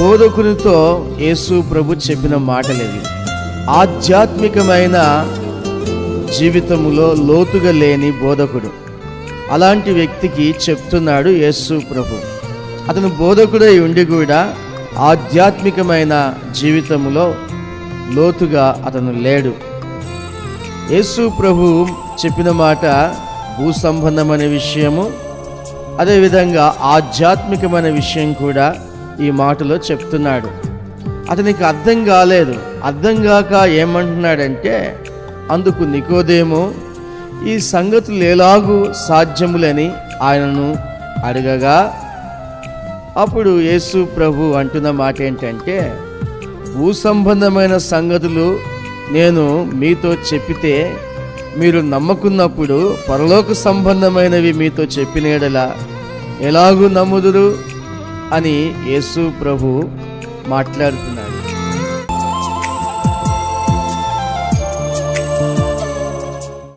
బోధకునితో యేసు ప్రభు చెప్పిన మాటలేవి. ఆధ్యాత్మికమైన జీవితములో లోతుగా లేని బోధకుడు. అలాంటి వ్యక్తికి చెప్తున్నాడు యేసు ప్రభు. అతను బోధకుడై ఉండి కూడా ఆధ్యాత్మికమైన జీవితంలో లోతుగా అతను లేడు. యేసు ప్రభు చెప్పిన మాట భూ అనే విషయము అదేవిధంగా ఆధ్యాత్మికమైన విషయం కూడా ఈ మాటలో చెప్తున్నాడు. అతనికి అర్థం కాలేదు. అర్థం కాక ఏమంటున్నాడంటే అందుకు నికోదేమో ఈ సంగతులు ఎలాగూ సాధ్యములని ఆయనను అడగగా అప్పుడు యేసు ప్రభు అంటున్న మాట ఏంటంటే భూ సంబంధమైన సంగతులు నేను మీతో చెప్పితే మీరు నమ్మకున్నప్పుడు పరలోక సంబంధమైనవి మీతో చెప్పినేడలా ఎలాగూ నమ్ముదురు? అని యేసు ప్రభు మాట్లాడుతున్నారు